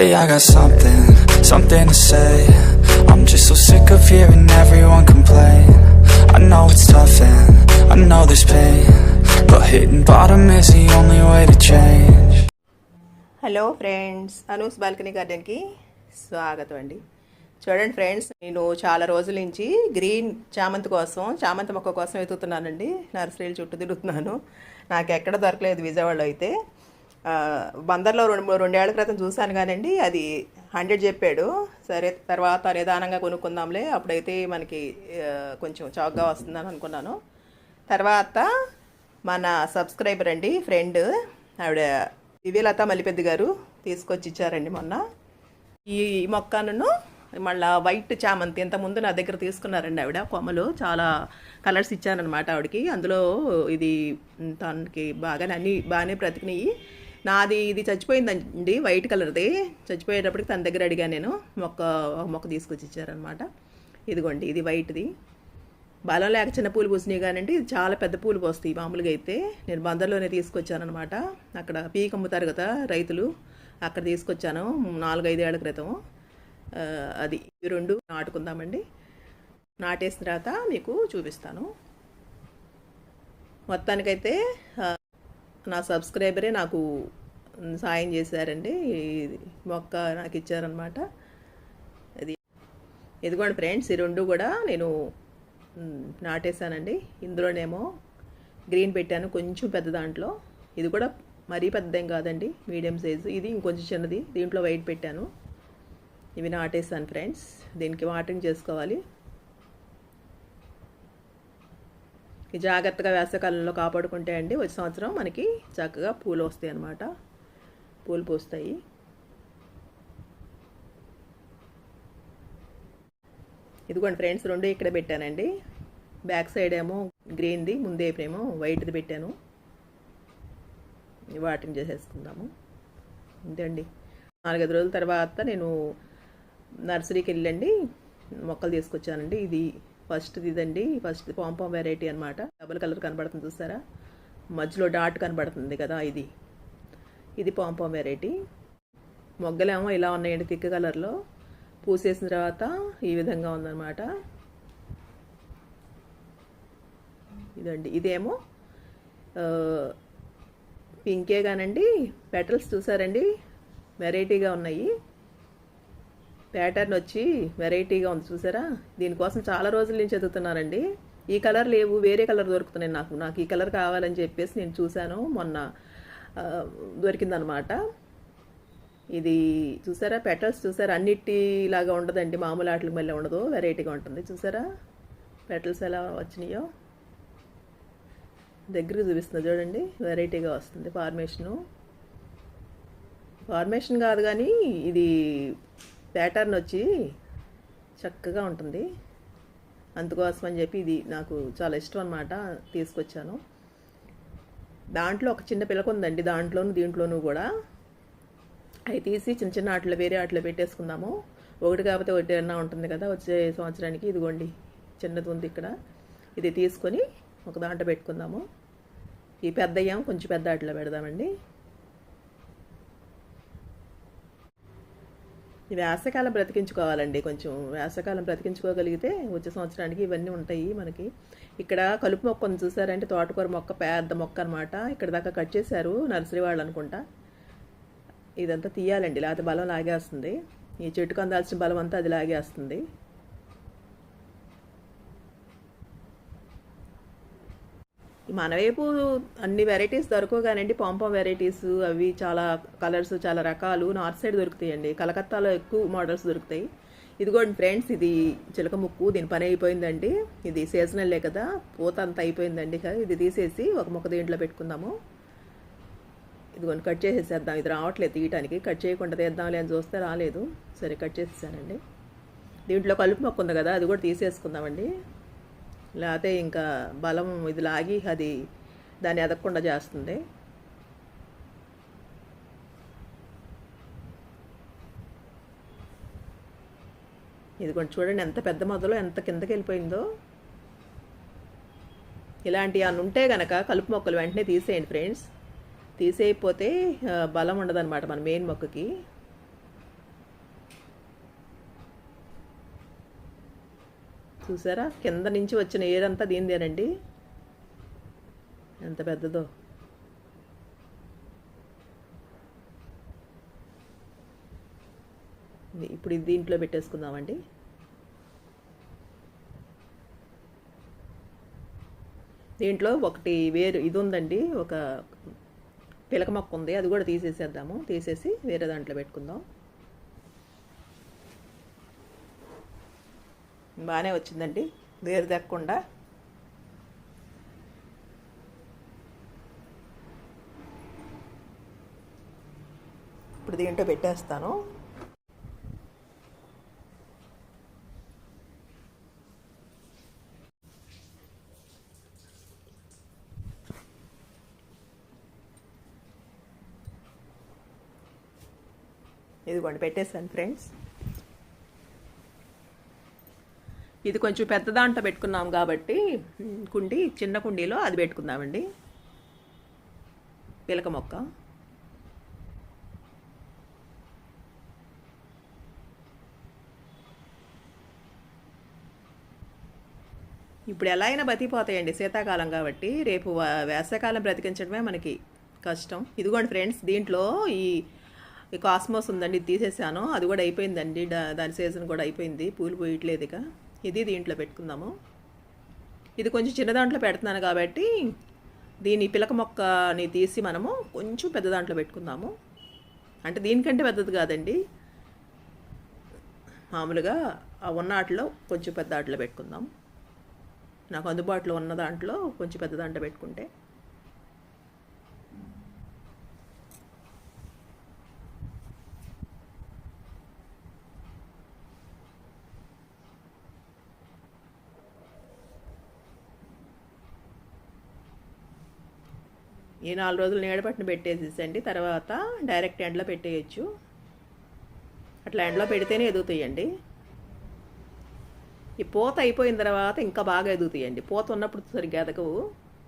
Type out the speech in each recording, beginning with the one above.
Hey, I got something, something to say. I'm just so sick of hearing everyone complain. I know it's tough and I know there's pain. But hitting bottom is the only way to change. Hello friends Anu's balcony గార్డెన్కి స్వాగతం అండి చూడండి friends నేను చాలా రోజుల నుంచి green చామంతి కోసం చామంతి మొక్క కోసం వెతుకుతున్నానండి నర్సరీలు చుట్టూ తిరుగుతున్నాను నాకు ఎక్కడ దొరకలేదు విజయవాడలో అయితే బందర్లో రెండు రెండేళ్ళ క్రితం చూశాను కానండి అది హండ్రెడ్ చెప్పాడు. సరే తర్వాత నిదానంగా కొనుక్కుందాంలే అప్పుడైతే మనకి కొంచెం చౌకగా వస్తుందని అనుకున్నాను. తర్వాత మన సబ్స్క్రైబర్ అండి ఫ్రెండ్ ఆవిడ దివ్యలత మలిపెద్ది గారు తీసుకొచ్చి ఇచ్చారండి మొన్న. ఈ మొక్కను మళ్ళా వైట్ చామంతి ఇంత ముందు నా దగ్గర తీసుకున్నారండి ఆవిడ కొమ్మలు. చాలా కలర్స్ ఇచ్చానమాట ఆవిడకి. అందులో ఇది తనకి బాగానే అన్ని బాగానే బ్రతికినాయి. నాది ఇది చచ్చిపోయిందండి వైట్ కలర్ది. చచ్చిపోయేటప్పటికి తన దగ్గర అడిగాను నేను. మొక్క ఒక మొక్క తీసుకొచ్చి ఇచ్చారనమాట ఇదిగోండి ఇది వైట్ది. బలం లేక చిన్న పూలు పూసినాయి కానండి ఇది చాలా పెద్ద పూలు పోస్తాయి మామూలుగా అయితే. నేను బందర్లోనే తీసుకొచ్చానమాట అక్కడ పీక్ అమ్ముతారు కదా రైతులు అక్కడ తీసుకొచ్చాను నాలుగైదేళ్ళ క్రితం. అది ఈ రెండు నాటుకుందామండి. నాటేసిన తర్వాత మీకు చూపిస్తాను. మొత్తానికైతే నా సబ్స్క్రైబరే నాకు సాయం చేశారండి. మొక్క నాకు ఇచ్చారనమాట అది ఇదిగోండి ఫ్రెండ్స్ ఈ రెండు కూడా నేను నాటేశానండి. ఇందులోనేమో గ్రీన్ పెట్టాను కొంచెం పెద్ద దాంట్లో. ఇది కూడా మరీ పెద్దదేం కాదండి మీడియం సైజు. ఇది ఇంకొంచెం చిన్నది దీంట్లో వైట్ పెట్టాను. ఇవి నాటేశాను ఫ్రెండ్స్. దీనికి వాటరింగ్ చేసుకోవాలి ఈ జాగ్రత్తగా వేసవికాలంలో కాపాడుకుంటే అండి వచ్చే సంవత్సరం మనకి చక్కగా పూలు వస్తాయి అన్నమాట. పూలు పూస్తాయి. ఇదిగోండి ఫ్రెండ్స్ రెండు ఇక్కడ పెట్టానండి. బ్యాక్ సైడ్ ఏమో గ్రీన్ది ముందే ఏమో వైట్ది పెట్టాను. వాటిని చేసేసుకుందాము. అండి. నాలుగైదు రోజుల తర్వాత నేను నర్సరీకి వెళ్ళండి మొక్కలు తీసుకొచ్చానండి. ఇది ఫస్ట్ ఇదండి. ఫస్ట్ పాంపాం వెరైటీ అనమాట డబుల్ కలర్ కనబడుతుంది చూసారా? మధ్యలో డాట్ కనబడుతుంది కదా ఇది. ఇది పాంపాం వెరైటీ. మొగ్గలేమో ఇలా ఉన్నాయండి తిక్క కలర్లో. పూసేసిన తర్వాత ఈ విధంగా ఉందన్నమాట. ఇదండి. ఇదేమో పింకే కానండి పెటల్స్ చూసారండి? వెరైటీగా ఉన్నాయి. ప్యాటర్న్ వచ్చి వెరైటీగా ఉంది చూసారా? దీనికోసం చాలా రోజుల నుంచి చదువుతున్నానండి ఈ కలర్ లేవు వేరే కలర్ దొరుకుతున్నాయి నాకు. నాకు ఈ కలర్ కావాలని చెప్పేసి నేను చూశాను. మొన్న దొరికిందనమాట. ఇది చూసారా? పెటల్స్ చూసారా? అన్నిటిలాగా ఉండదండి. మామూలు ఆటలకు మళ్ళీ ఉండదు. వెరైటీగా ఉంటుంది. చూసారా? పెటల్స్ ఎలా వచ్చినాయో. దగ్గర చూపిస్తుంది చూడండి. వెరైటీగా వస్తుంది ఫార్మేషను. ఫార్మేషన్ కాదు కానీ ఇది ప్యాటర్న్ వచ్చి చక్కగా ఉంటుంది. అందుకోసం అని చెప్పి ఇది నాకు చాలా ఇష్టం అనమాట తీసుకొచ్చాను. దాంట్లో ఒక చిన్న పిల్లక ఉందండి. దాంట్లోను దీంట్లోనూ కూడా అవి తీసి చిన్న చిన్న ఆటలు వేరే ఆటలు పెట్టేసుకుందాము. ఒకటి కాకపోతే ఒకటి అన్నా ఉంటుంది కదా వచ్చే సంవత్సరానికి ఇదిగోండి చిన్నది ఉంది ఇక్కడ. ఇది తీసుకొని ఒక దాంట్లో పెట్టుకుందాము. ఈ పెద్దయ్యాం కొంచెం పెద్ద ఆటలో పెడదామండి. ఈ వేసవకాలం బ్రతికించుకోవాలండి. కొంచెం వేసవకాలం బ్రతికించుకోగలిగితే వచ్చే సంవత్సరానికి ఇవన్నీ ఉంటాయి మనకి. ఇక్కడ కలుపు మొక్కను చూసారంటే తోటకూర మొక్క పెద్ద మొక్క అనమాట ఇక్కడ దాకా కట్ చేశారు నర్సరీ వాళ్ళు అనుకుంటా. ఇదంతా తీయాలండి. లేకపోతే బలం లాగేస్తుంది. ఈ చెట్టుకు అందాల్సిన బలం అంతా అది లాగేస్తుంది. మన వైపు అన్ని వెరైటీస్ దొరకవు కానండి. పాంపాం వెరైటీస్ అవి చాలా కలర్స్ చాలా రకాలు నార్త్ సైడ్ దొరుకుతాయండి. కలకత్తాలో ఎక్కువ మోడల్స్ దొరుకుతాయి. ఇదిగోండి ఫ్రెండ్స్ ఇది చిలక ముక్కు దీని పని అయిపోయిందండి. ఇది సీజనల్లే కదా పూత అంతా అయిపోయిందండి ఇది తీసేసి ఒక ముక్క దీంట్లో పెట్టుకుందాము. ఇదిగోండి కట్ చేసేసేద్దాం. ఇది రావట్లేదు తీయటానికి. కట్ చేయకుండా తీద్దాంలే అని చూస్తే రాలేదు. సరే కట్ చేసేసానండి. దీంట్లో కలుపు మొక్క ఉంది కదా అది కూడా తీసేసుకుందామండి. లేకపోతే ఇంకా బలం ఇది లాగి అది దాన్ని ఎదగకుండా చేస్తుంది. ఇది కొంచెం చూడండి ఎంత పెద్ద మొదలో ఎంత కిందకి వెళ్ళిపోయిందో. ఇలాంటివి అన్ని ఉంటే గనక కలుపు మొక్కలు వెంటనే తీసేయండి ఫ్రెండ్స్. తీసేయకపోతే బలం ఉండదన్నమాట మన మెయిన్ మొక్కకి. చూసారా? కింద నుంచి వచ్చిన ఏరంతా దీనిదేనండి. ఎంత పెద్దదో. ఇప్పుడు ఇది దీంట్లో పెట్టేసుకుందామండి. దీంట్లో ఒకటి వేరు ఇది ఉందండి. ఒక పిలక మొక్క ఉంది. అది కూడా తీసేసేద్దాము. తీసేసి వేరే దాంట్లో పెట్టుకుందాం. బాగానే వచ్చిందండి. వేరు దక్కకుండా ఇప్పుడు దీంట్లో పెట్టేస్తాను. ఇదిగోండి పెట్టేస్తాను ఫ్రెండ్స్. ఇది కొంచెం పెద్ద దాంట్లో పెట్టుకున్నాం కాబట్టి కుండి చిన్న కుండీలో అది పెట్టుకుందామండి. పిలక మొక్క. ఇప్పుడు ఎలా అయినా బతికిపోతాయండి శీతాకాలం కాబట్టి. రేపు వేసవికాలం బ్రతికించడమే మనకి కష్టం. ఇదిగోండి ఫ్రెండ్స్ దీంట్లో ఈ ఈ కాస్మోస్ ఉందండి ఇది తీసేసాను. అది కూడా అయిపోయిందండి. దా- దాని సీజన్ కూడా అయిపోయింది. పూలు పోయట్లేదు ఇక. ఇది దీంట్లో పెట్టుకుందాము. ఇది కొంచెం చిన్న దాంట్లో పెడుతున్నాను కాబట్టి దీని పిలక మొక్కని తీసి మనము కొంచెం పెద్ద దాంట్లో పెట్టుకుందాము. అంటే దీనికంటే పెద్దది కాదండి. మామూలుగా ఆ ఉన్న ఆటలో కొంచెం పెద్ద ఆటలో పెట్టుకుందాం. నాకు అందుబాటులో ఉన్న దాంట్లో కొంచెం పెద్ద దాంట్లో పెట్టుకుంటే. ఈ నాలుగు రోజులు నీడపట్టున పెట్టేసేసండి తర్వాత డైరెక్ట్ ఎండలో పెట్టేయచ్చు. అట్లా ఎండలో పెడితేనే ఎదుగుతాయండి. ఈ పూత అయిపోయిన తర్వాత ఇంకా బాగా ఎదుగుతాయండి. పూత ఉన్నప్పుడు సరిగ్గా ఎదగవు.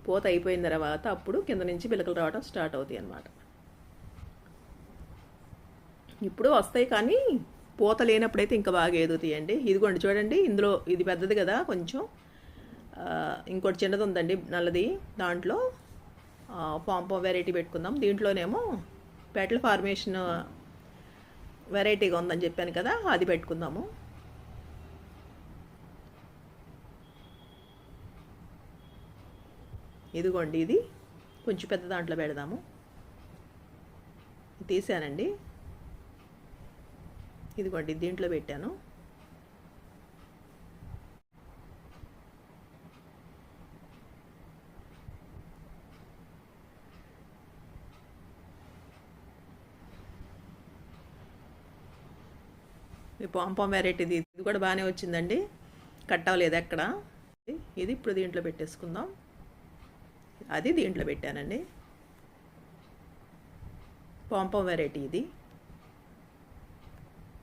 పూత అయిపోయిన తర్వాత అప్పుడు కింద నుంచి పిలకలు రావడం స్టార్ట్ అవుతాయి అన్నమాట. ఇప్పుడు వస్తాయి కానీ పూత లేనప్పుడైతే ఇంకా బాగా ఎదుగుతాయండి. ఇదిగోండి చూడండి ఇందులో ఇది పెద్దది కదా కొంచెం. ఇంకోటి చిన్నది ఉందండి నల్లది. దాంట్లో పాంపం వెరైటీ పెట్టుకుందాం. దీంట్లోనేమో పెటల్ ఫార్మేషన్ వెరైటీగా ఉందని చెప్పాను కదా అది పెట్టుకుందాము. ఇదిగోండి ఇది. కొంచెం పెద్ద దాంట్లో పెడదాము. తీసానండి. ఇదిగోండి దీంట్లో పెట్టాను. పాంపాం వెరైటీది ఇది కూడా బాగానే వచ్చిందండి. కట్ అవ్వలేదు ఎక్కడ. ఇది ఇప్పుడు దీంట్లో పెట్టేసుకుందాం. అది దీంట్లో పెట్టానండి. పాంపాం వెరైటీ ఇది.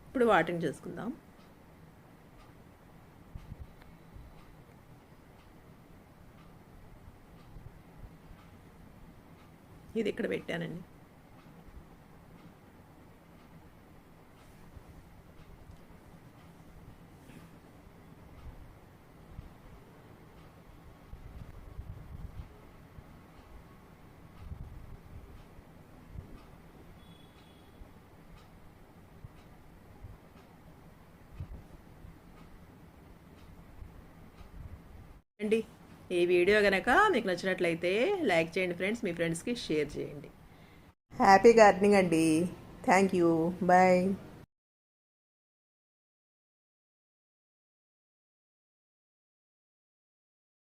ఇప్పుడు వాటిని చేసుకుందాం. ఇది ఇక్కడ పెట్టానండి. అండి ఈ వీడియో కనుక మీకు నచ్చినట్లయితే లైక్ చేయండి ఫ్రెండ్స్ మీ ఫ్రెండ్స్కి షేర్ చేయండి. హ్యాపీ గార్డెనింగ్ అండి. Thank you. బాయ్.